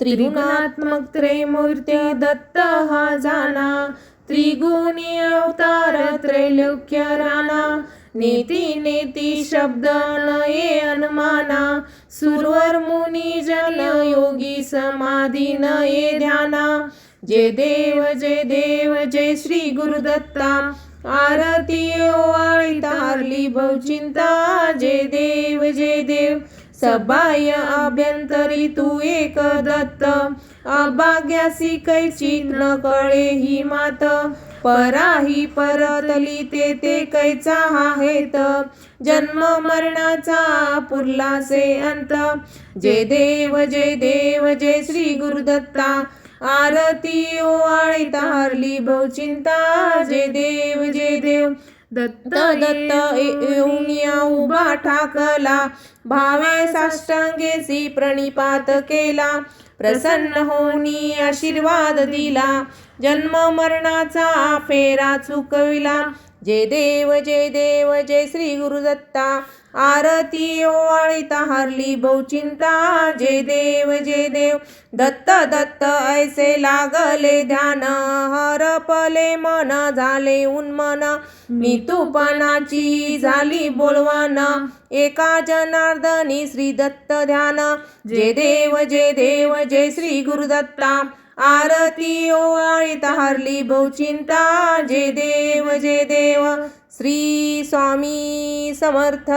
त्रिगुणात्मक त्रैमूर्ती दत्त हा जाना त्रिगुणी अवतार त्रैलोक्य राणा. नेती नेती शब्द नये अनुमाना. सुरवर मुनी जन योगी समाधी नये ध्याना. जय देव जय देव जय श्री गुरुदत्ता. आरती ओवाळी तारली बहुचिंता. जय देव सबाय अभ्यंतरी तू एक दत्त. अभाग्यासी कैची न कळे ही मात. पराही परतली ते ते कैचा हा हेत. जन्म मरणाचा पुरलासे अंत. जय देव जय देव जय श्री गुरुदत्ता. आरती ओवाळी तारली बहुचिंता जय देव जय देव. दत्त दत्त येऊन उभा ठाकला. भावे साष्टांगेसी प्रणिपात केला. प्रसन्न होनी आशीर्वाद दिला. जन्म मरणाचा फेरा चुकविला. जय देव जय देव जय श्री गुरुदत्ता आरती ओवाळी हरली बहुचिंता जय देव जय देव. दत्त दत्त ऐसे लागले ध्यान. हरपले मन झाले उन्मन. नितूपणाची झाली बोलवान. एका जनार्दनी श्री दत्त ध्यान. जय देव जय देव जय श्री गुरुदत्ता आरती ओवाळी हरली बहुचिंता जे देव जे देव श्री स्वामी समर्थ.